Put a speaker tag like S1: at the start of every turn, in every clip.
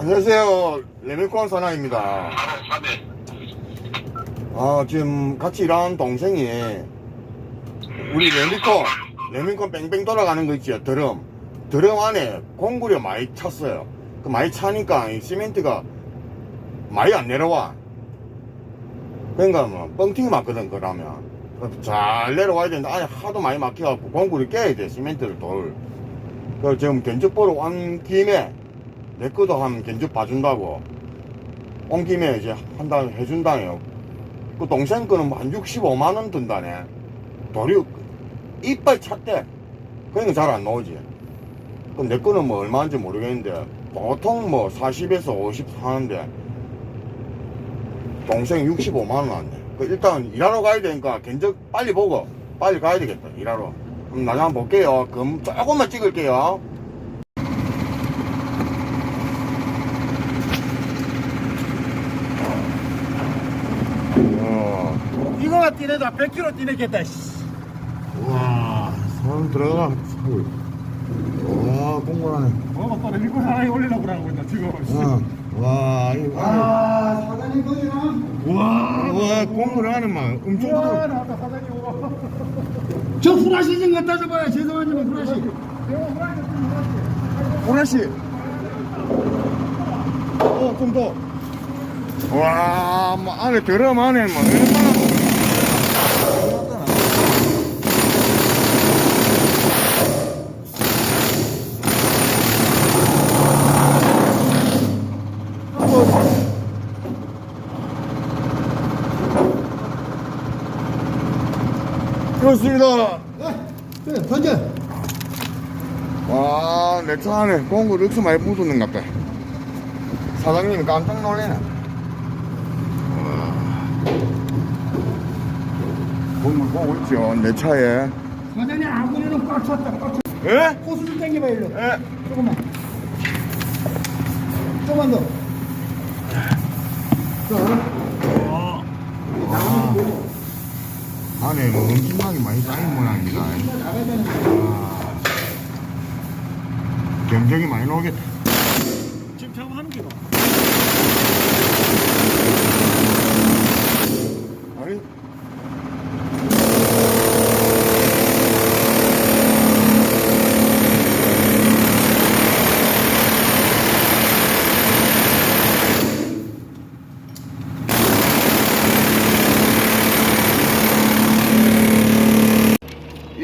S1: 안녕하세요. 레밀콘 사나입니다.
S2: 사네.
S1: 아, 지금 같이 일하는 동생이 우리 레밀콘, 레밀콘 뺑뺑 돌아가는 거 있죠. 드럼. 드럼 안에 공구려 많이 찼어요. 그 많이 차니까 이 시멘트가 많이 안 내려와. 그러니까 뭐 뻥튀기 맞거든, 그러면. 잘 내려와야 되는데 안에 하도 많이 막혀갖고 공구를 깨야 돼, 시멘트를 돌. 그래서 지금 견적 보러 온 김에 내 것도 한 견적 봐준다고 온 김에 이제 한달 해준다네요. 그 동생 거는 한 65만 원 든다네. 도리 이빨 찼대. 그러니까 잘 안 나오지. 그럼 내 거는 뭐 얼마인지 모르겠는데 보통 뭐 40에서 50 하는데 동생 65만 원 왔네. 그 일단 일하러 가야 되니까 견적 빨리 보고 빨리 가야 되겠다. 일하러. 그럼 나중에 한번 볼게요. 그럼 조금만 찍을게요. 어.
S3: 이거만 뛰내도 100km 뛰내겠다. 씨.
S1: 와, 사람 들어가. 와, 공부하네.
S3: 뭐가 또 일본 하나에 올리려고 그러고 있나 지금.
S1: 어, 와, 이거.
S3: 아 사장님 거기나.
S1: 와, 와, 공부를 하는 막 엄청
S3: 와
S1: 들어.
S3: 나왔다 사장님 오고. 저 후라시 좀 갖다 줘봐요. 죄송하지만 후라시.
S1: 보라씨. 어, 좀 더. 와, 뭐 안에 드럼 안에 뭐 얼마나. 그렇습니다.
S3: 네, 던져.
S1: 와, 내 차 안에 공구 럭스 많이 같다. 사장님이 깜짝 놀래네. 공물 보고 있죠, 내 차에.
S3: 사장님 아무래도 꽉 찼다. 꽉 찼다.
S1: 예?
S3: 호수 좀 당겨봐 일로.
S1: 예?
S3: 조금만. 조금만 더. 자. 되고.
S1: 안에 뭐 엄청나게 많이 쌓인 모양입니다.
S3: 나가야 되는 거.
S1: 아, 경적이 많이 나오겠다.
S3: 지금 작업하는 게 봐.
S1: 아니?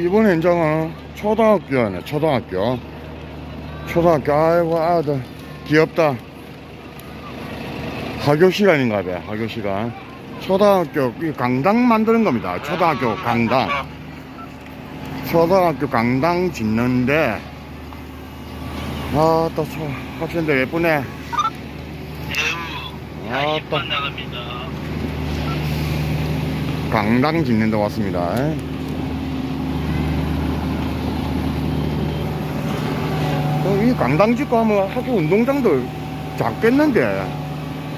S1: 이번 현장은 초등학교네 초등학교. 초등학교 아이고 아들 귀엽다. 학교 시간인가 봐 학교 시간. 초등학교 이 강당 만드는 겁니다. 초등학교 강당. 초등학교 강당 짓는데 아또 학생들 예쁘네.
S2: 배우.
S1: 아, 또. 강당 짓는 데 왔습니다 이 강당 짓고 하면 학교 운동장도 작겠는데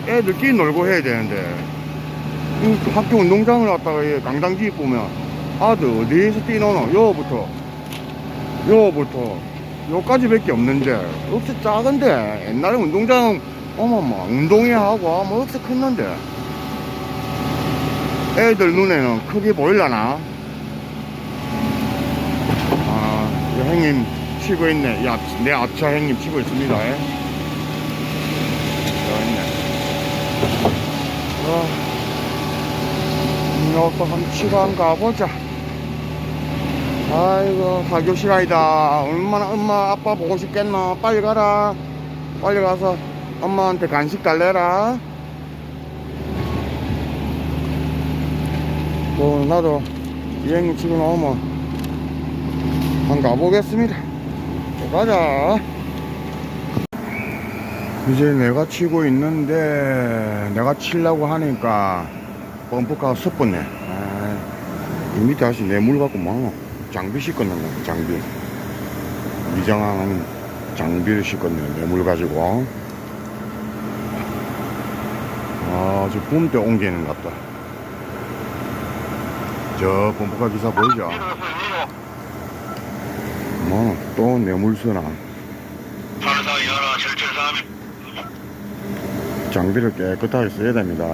S1: 애들끼리 놀고 해야 되는데. 이 학교 운동장을 갖다가 이 강당 짓고 오면 아들 어디에서 뛰노노? 요부터. 요부터. 요까지 밖에 없는데. 억수 작은데? 옛날에 운동장 어머머 운동회 하고 하면 억수 컸는데? 애들 눈에는 크게 보일라나? 아, 이 형님 치고 있네. 이 앞, 내 앞차 형님 치고 있습니다. 예. 있네. 아, 이것도 한번 한 가보자. 아이고, 학교 시간이다. 얼마나 엄마, 아빠 보고 싶겠노? 빨리 가라. 빨리 가서 엄마한테 간식 달래라. 뭐 나도 이 형님 치고 나오면 한 가보겠습니다 또 가자. 이제 내가 치고 있는데 내가 치려고 하니까 펌프카가 섞었네. 아, 이 밑에 아시 내물 갖고 뭐 장비 씻었는 거 장비. 이장한 장비를 씻었네 내물 가지고. 아저 붐대 옮기는 것 같다. 저 범퍼카 기사 보이죠? 뭐또
S2: 773.
S1: 장비를 깨끗하게 써야 됩니다.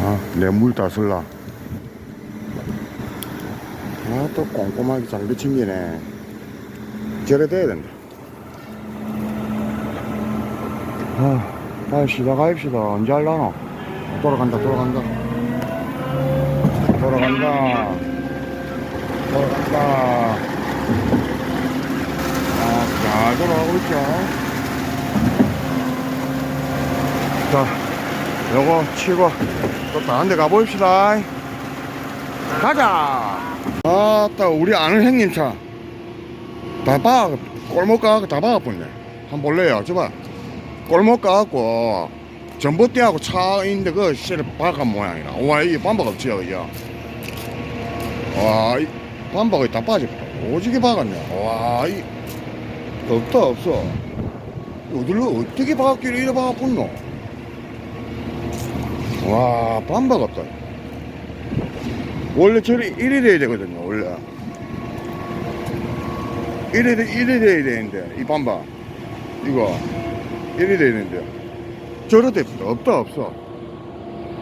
S1: 아, 내물다 쓸라. 아, 또 꼼꼼하게 장비 챙기네. 저래 돼야 된다. 아, 빨리 시작합시다. 언제 할라노? 돌아간다, 돌아간다. 돌아간다. 돌아간다. 아, 잘 돌아가고 있죠. 자, 요거 치고 또 다른 데 가봅시다. 가자! 아따, 우리 아는 형님 차. 다 봐, 골목 가갖고 다 박아버렸네. 한번 볼래요? 저봐. 골목 가갖고 전봇대하고 차 있는데 그 실을 박은 모양이라. 와, 이게 반박 없지요, 그죠? 와, 이 반박이 다 빠졌다. 오지게 박았네. 와, 이, 없다, 없어. 어디로 어떻게 박았길래 이래 박아붙노? 와, 반박 없다. 원래 저리 이래 돼야 되거든요, 원래. 이래, 돼- 이래 돼야 되는데, 이 반박. 이거. 이래 돼야 되는데. 저래 됩니다. 없다, 없어.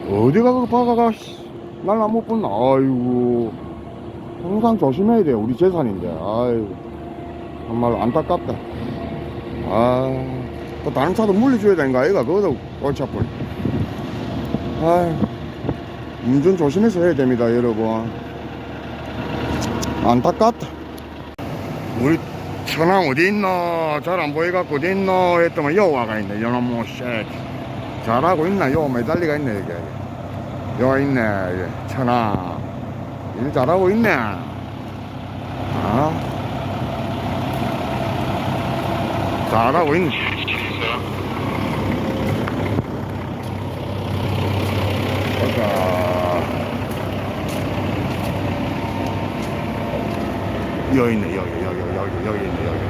S1: 어디가 그 박아가, 날안 못 붙나? 아이고. 항상 조심해야 돼. 우리 재산인데. 아이고. 정말 안타깝다. 아, 또 다른 차도 물려줘야 되는가, 아이가? 그것도 골치 아프네. 아이, 운전 조심해서 해야 됩니다, 여러분. 안타깝다. 우리 천왕 어디 있노? 잘 안 보여갖고 어디 있노? 했더만 여와가 있네, 요놈의 쉣. 잘하고 있나? 요 매달리가 있네, 이게. 요 있네. 천왕. 일 잘하고 있네. 아? 잘하고 있네. 보자. 여기 있네, 여기, 여기, 여기, 여기 있네, 여기.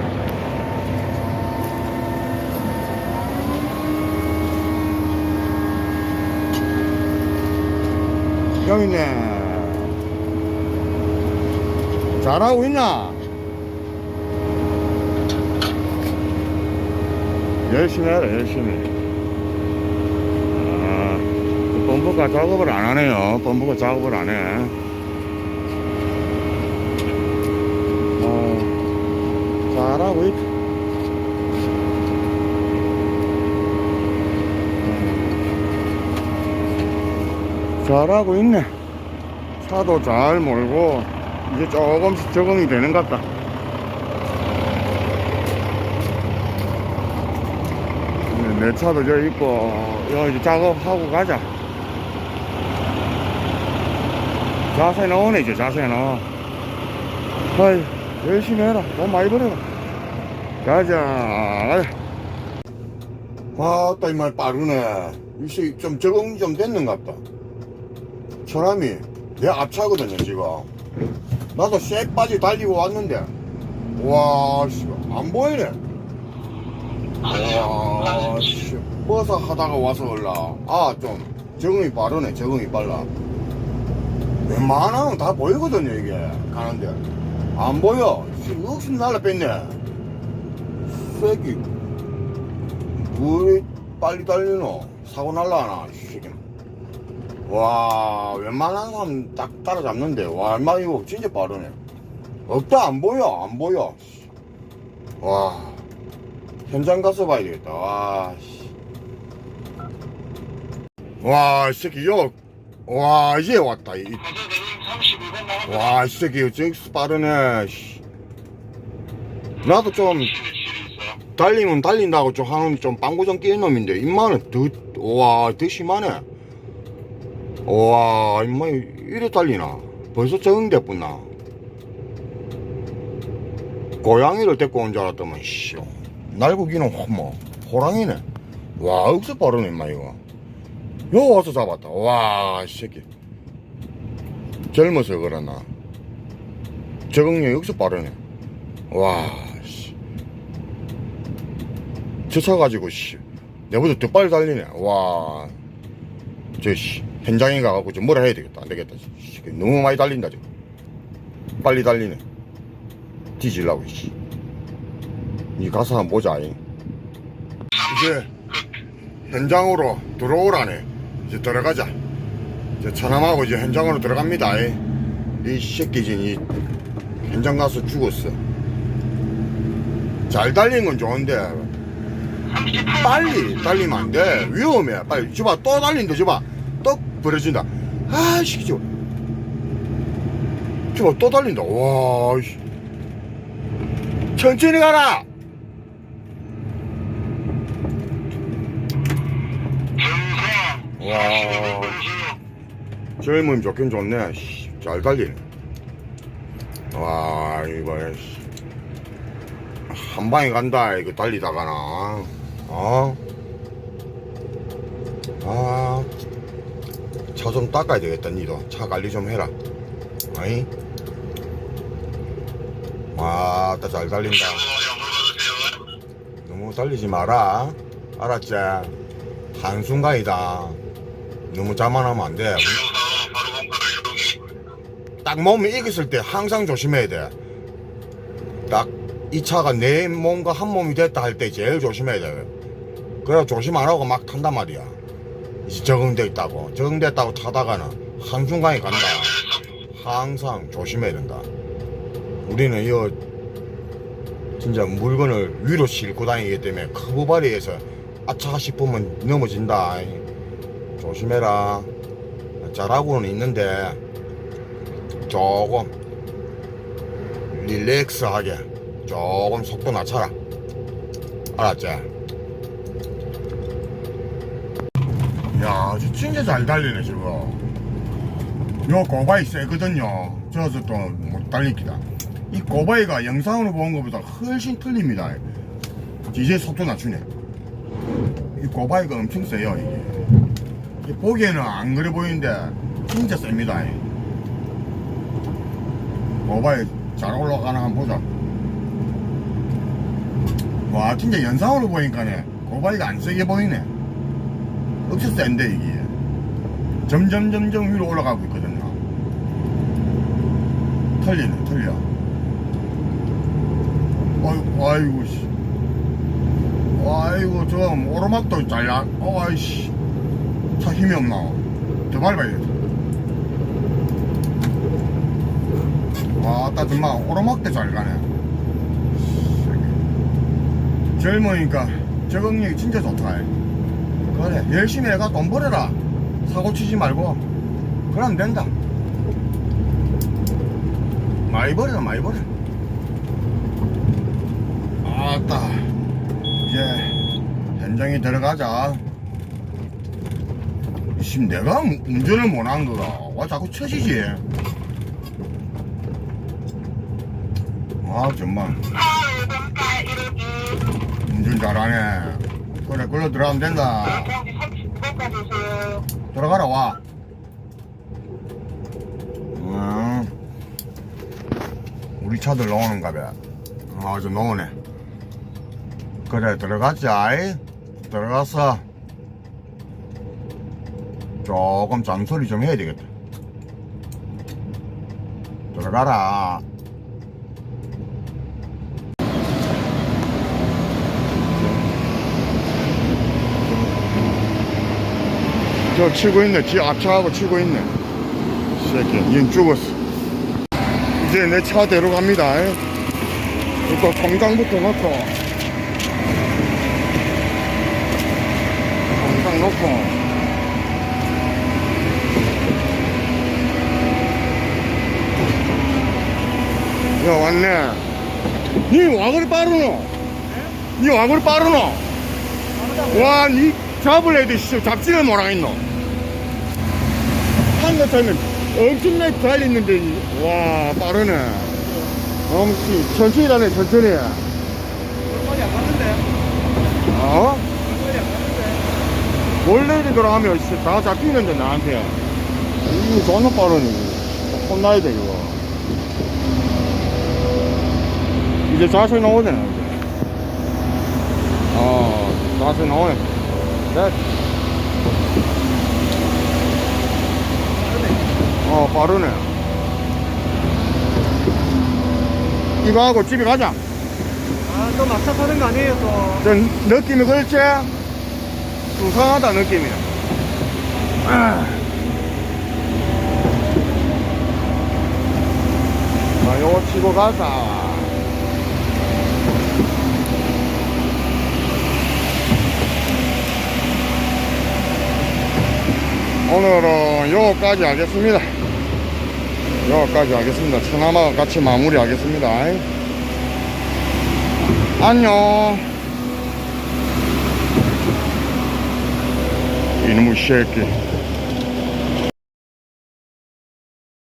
S1: 여기 있네. 잘하고 있나? 열심히 해라, 열심히. 아, 그 펌프가 작업을 안 하네요. 펌프가 작업을 안 해. 어, 잘하고 있. 음. 잘하고 있네. 차도 잘 몰고 이제 조금씩 적응이 되는 것 같다. 네, 내 차도 저 있고 여기 작업하고 가자. 자세 나오네 이제 자세 나와. 아이 열심히 해라. 돈 많이 벌어라. 가자. 아따 이 말 빠르네. 이씨 좀 적응이 좀 됐는 것 같다. 사람이 내 앞차거든요 지금. 나도 쇠바지 달리고 왔는데 와, 씨, 안 보이네. 와, 씨, 버서 하다가 와서 올라. 아, 좀 적응이 빠르네. 적응이 빨라. 웬만하면 다 보이거든요 이게 가는데 안 보여. 씨, 억수 날라 뺐네. 새끼, 왜 빨리 달리노? 사고 날라나? 씨. 와, 웬만한 사람 딱 따라잡는데, 와, 인마 이거 진짜 빠르네. 없다, 안 보여, 안 보여. 씨. 와, 현장 가서 봐야 되겠다, 와, 씨. 와, 이 새끼, 요, 와, 이제 왔다. 이, 와, 이 새끼, 진짜 빠르네, 씨. 나도 좀, 달리면 달린다고 좀 하는 좀 빵구정 끼는 놈인데, 임마는 더, 와, 더 심하네. 와, 임마, 이래 달리나? 벌써 적응됐구나. 고양이를 데리고 온 줄 알았더만, 씨. 날고기는 호, 뭐, 호랑이네. 와, 억수 빠르네, 임마, 이거. 요 와서 잡았다. 와, 이 새끼. 젊어서 그러나. 적응력이 억수 빠르네. 와, 씨. 저차 가지고, 씨. 내보다 더 빨리 달리네. 와. 저, 씨. 현장에 가갖고 좀 뭐라 해야 되겠다. 안 되겠다. 씨. 너무 많이 달린다, 지금. 빨리 달리네. 뒤질라고, 씨. 니 가서 한번 보자, 잉. 이제 현장으로 들어오라네. 이제 들어가자. 이제 차남하고 이제 현장으로 들어갑니다. 이, 이 새끼 지금 이 현장 가서 죽었어. 잘 달리는 건 좋은데 빨리 달리면 안 돼. 위험해. 빨리 줘봐 또 달린다 줘봐. 떡 부러진다. 아씨 줘. 줘봐 또 달린다. 와 씨. 천천히 가라. 와. 젊으면 좋긴 좋네. 씨, 잘 달리네. 와, 이거, 씨. 한 방에 간다, 이거 달리다가나. 어? 아. 차 좀 닦아야 되겠다, 니도. 차 관리 좀 해라. 아이? 와, 따 잘 달린다. 너무 달리지 마라. 알았지? 한순간이다. 너무 자만하면 안 돼. 딱 몸이 이겼을 때 항상 조심해야 돼. 딱 이 차가 내 몸과 한 몸이 됐다 할 때 제일 조심해야 돼. 그래 조심 안 하고 막 탄단 말이야. 적응돼 있다고. 적응됐다고 타다가는 한순간에 간다. 항상 조심해야 된다. 우리는 이거 진짜 물건을 위로 싣고 다니기 때문에 커브바리에서 아차 싶으면 넘어진다. 조심해라. 잘하고는 있는데 조금 릴렉스하게 조금 속도 낮춰라. 알았지? 야, 저 진짜 잘 달리네 지금. 요 고바이 세거든요. 저서 또 못 달리기다. 이 고바이가 영상으로 본 것보다 훨씬 틀립니다. 이제 속도 낮추네. 이 고바이가 엄청 세요 이게. 이 보기에는 안 그래 보이는데 진짜 셉니다. 고바이 잘 올라가나 한번 보자. 와 진짜 영상으로 보니까네 고바이가 안 세게 보이네. 억수 센데 이게. 점점 점점 위로 올라가고 있거든요. 틀리네 틀려. 아이고 아이고 씨. 아이고 저 오르막도 잘나. 어이씨. 차 힘이 없나. 더 밟아야겠다. 와, 따 정말 오르막도 잘 가네. 젊으니까 적응력이 진짜 좋다. 그래, 열심히 해가 돈 벌어라. 사고 치지 말고. 그럼 된다. 많이 벌어, 많이 벌어. 아따, 이제 현장에 들어가자. 지금 내가 운전을 못한 거가 와 자꾸 쳐지지. 아 정말 운전 잘하네. 그래 끌러 들어가면 된다. 들어가라 와. 음, 우리 차들 나오는가 봐. 아저 나오네. 그래 들어가자. 들어갔어. 조금 잔소리 좀 해야 되겠다. 들어가라. 저 치고 있네. 지 앞차하고 치고 있네. 새끼, 얜 죽었어. 이제 내 차대로 갑니다. 이거 공장부터 넣고. 공장 넣고. 야 왔네 니 와 그리 빠르노 니와 그리 빠르노 와니 잡을 애들 씨 잡지를 못하겠노 타면 엄청나게 달렸는데 이- 와 빠르네 엄청 천천히 가네 천천히
S2: 얼마나 안 갔는데?
S1: 어?
S2: 얼마나 안 갔는데?
S1: 원래 이리 들어가면 씨, 다 잡히는데 나한테 이거 존나 빠르네 혼나야 돼 이거 이제 자세 나오네 이제 어 자세 나오네 네. 어 빠르네 이거 하고 집에 가자
S2: 아, 또 막차 타는 거 아니에요, 또.
S1: 저 느낌이 그렇지? 수상하다 느낌이 아. 자 요거 치고 가자 오늘은 요거까지 하겠습니다 요거까지 하겠습니다. 천하마 같이 마무리 하겠습니다. 안녕. 이놈의 새끼